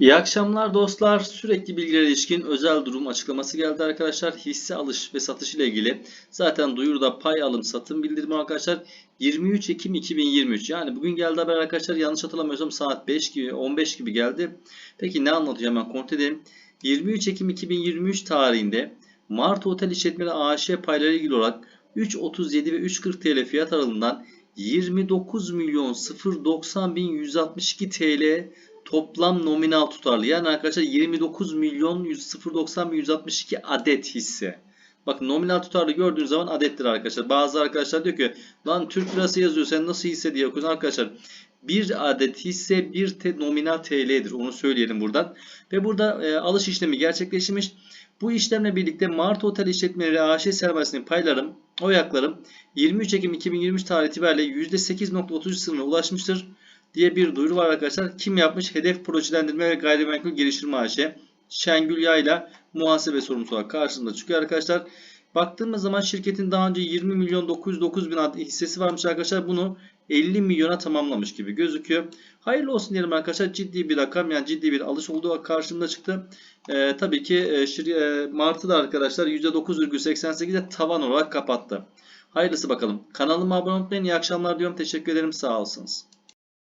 İyi akşamlar dostlar. Sürekli bilgilere ilişkin özel durum açıklaması geldi arkadaşlar. Hisse alış ve satış ile ilgili. Zaten duyuruda pay alım satım bildirimi arkadaşlar. 23 Ekim 2023. Yani bugün geldi haber arkadaşlar. Yanlış hatırlamıyorsam saat 5 gibi 15 gibi geldi. Peki ne anlatıyor hemen kontrol edelim. 23 Ekim 2023 tarihinde Mart Otel İşletmeleri AŞ payları ilgili olarak 3.37 ve 3.40 TL fiyat aralığından 29 milyon 090 bin 162 TL toplam nominal tutarlı. Yani arkadaşlar 29 milyon 090 bin 162 adet hisse. Bakın nominal tutarlı gördüğünüz zaman adettir arkadaşlar. Bazı arkadaşlar diyor ki lan Türk lirası yazıyor sen nasıl hisse diye okuyorsun arkadaşlar. Bir adet hisse bir te nominal TL'dir. Onu söyleyelim buradan. Ve burada e, alış işlemi gerçekleşmiş. Bu işlemle birlikte Mart Otel İşletmeleri AŞ sermayesinin paylarım, oyaklarım 23 Ekim 2023 tarihi itibariyle %8.33 sınırına ulaşmıştır diye bir duyuru var arkadaşlar. Kim yapmış? Hedef Projelendirme ve Gayrimenkul Geliştirme AŞ. Şengül Yayla muhasebe sorumlusu olarak karşımıza çıkıyor arkadaşlar. Baktığımız zaman şirketin daha önce 20 milyon 909 bin adet hissesi varmış arkadaşlar. Bunu 50 milyona tamamlamış gibi gözüküyor. Hayırlı olsun diyelim arkadaşlar. Ciddi bir rakam yani ciddi bir alış olduğu karşımda çıktı. Ee, tabii ki e, e, Mart'ı da arkadaşlar %9,88'de tavan olarak kapattı. Hayırlısı bakalım. Kanalıma abone olmayı unutmayın. Akşamlar diyorum. Teşekkür ederim. Sağ olsunuz.